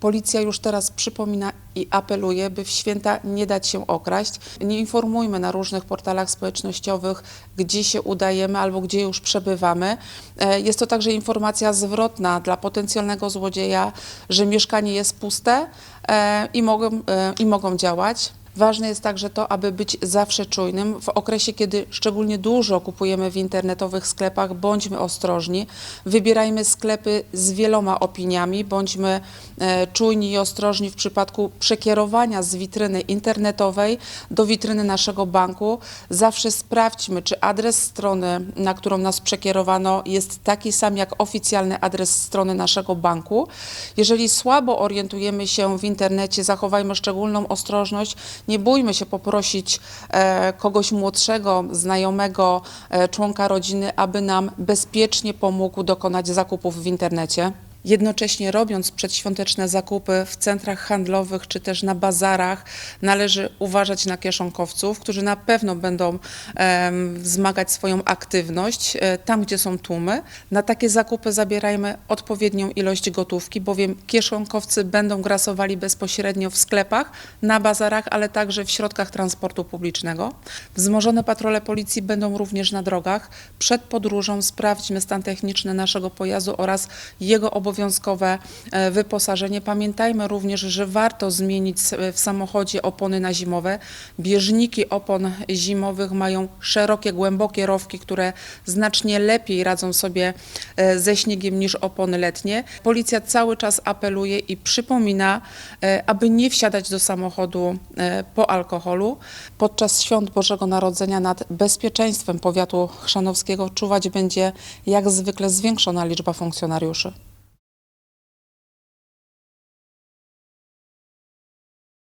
Policja już teraz przypomina i apeluje, by w święta nie dać się okraść. Nie informujmy na różnych portalach społecznościowych, gdzie się udajemy albo gdzie już przebywamy. E, Jest to także informacja zwrotna dla potencjalnego złodzieja, że mieszkanie jest puste e, i mogą, e, i mogą działać. Ważne jest także to, aby być zawsze czujnym. W okresie, kiedy szczególnie dużo kupujemy w internetowych sklepach, bądźmy ostrożni. Wybierajmy sklepy z wieloma opiniami, bądźmy czujni i ostrożni w przypadku przekierowania z witryny internetowej do witryny naszego banku. Zawsze sprawdźmy, czy adres strony, na którą nas przekierowano, jest taki sam jak oficjalny adres strony naszego banku. Jeżeli słabo orientujemy się w internecie, zachowajmy szczególną ostrożność. Nie bójmy się poprosić e, kogoś młodszego, znajomego, e, członka rodziny, aby nam bezpiecznie pomógł dokonać zakupów w internecie. Jednocześnie robiąc przedświąteczne zakupy w centrach handlowych czy też na bazarach, należy uważać na kieszonkowców, którzy na pewno będą em, wzmagać swoją aktywność e, tam, gdzie są tłumy. Na takie zakupy zabierajmy odpowiednią ilość gotówki, bowiem kieszonkowcy będą grasowali bezpośrednio w sklepach, na bazarach, ale także w środkach transportu publicznego. Wzmożone patrole policji będą również na drogach. Przed podróżą sprawdźmy stan techniczny naszego pojazdu oraz jego obowiązkowe e, wyposażenie. Pamiętajmy również, że warto zmienić s- w samochodzie opony na zimowe. Bieżniki opon zimowych mają szerokie, głębokie rowki, które znacznie lepiej radzą sobie e, ze śniegiem niż opony letnie. Policja cały czas apeluje i przypomina, e, aby nie wsiadać do samochodu e, po alkoholu. Podczas świąt Bożego Narodzenia nad bezpieczeństwem powiatu chrzanowskiego czuwać będzie jak zwykle zwiększona liczba funkcjonariuszy.